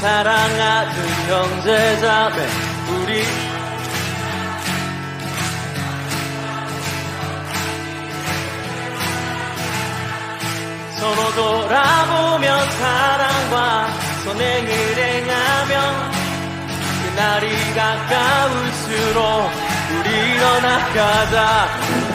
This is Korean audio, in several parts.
사랑하는 형제자매 우리. 서로 돌아보며 사랑과 선행을 행하며 그날이 가까울수록 우리 떠나가자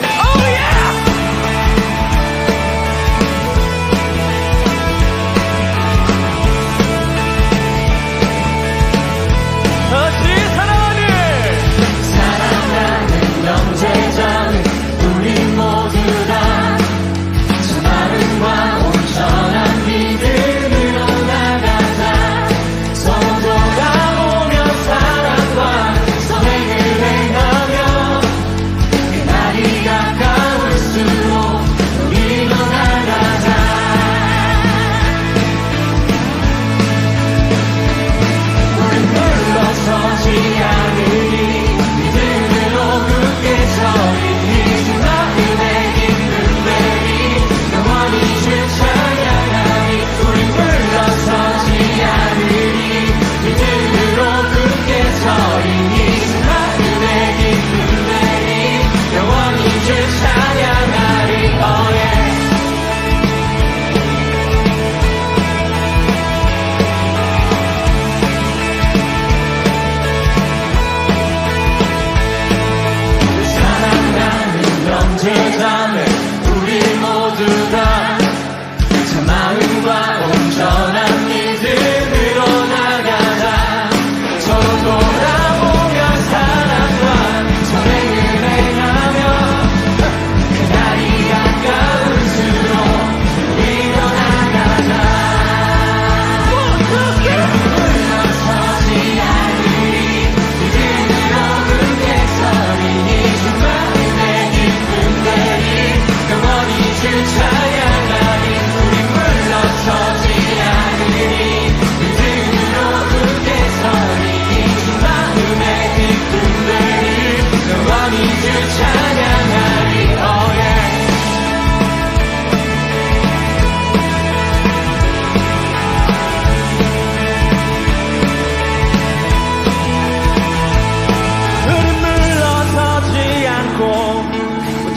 물러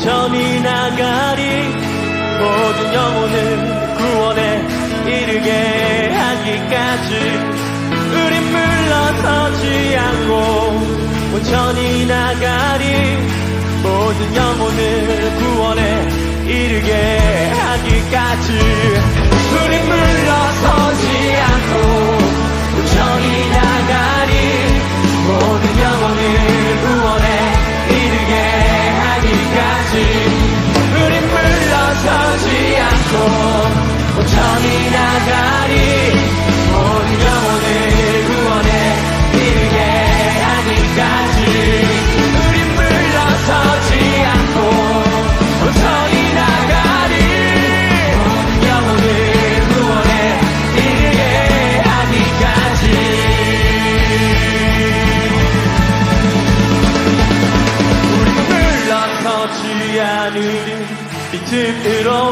천천히 나가리 모든 영혼을 구원에 이르게 하기까지 우린 물러서지 않고 천천히 나가리 모든 영혼을 구원에 이르게 하기까지 나가리 모든 영혼을 구원에 이르게 하기까지. 우린 물러서지 않고 온전히 나가리. 모든 영혼을 구원에 이르게 하기까지. 물러서지 않으리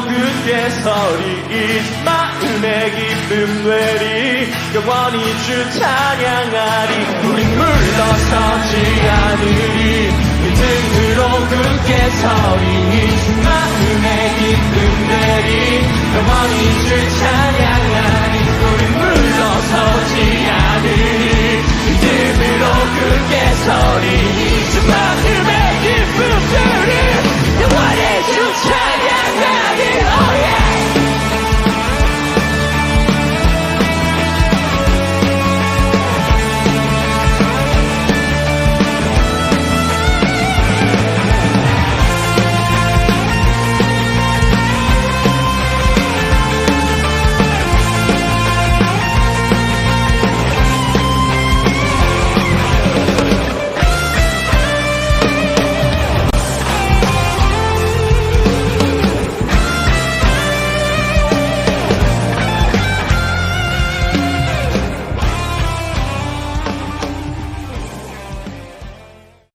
굳게 서리 이 마음의 기쁨 되리. 영원히 주 찬양하리. 우린 물러서지 않으리. 굳게 서리 이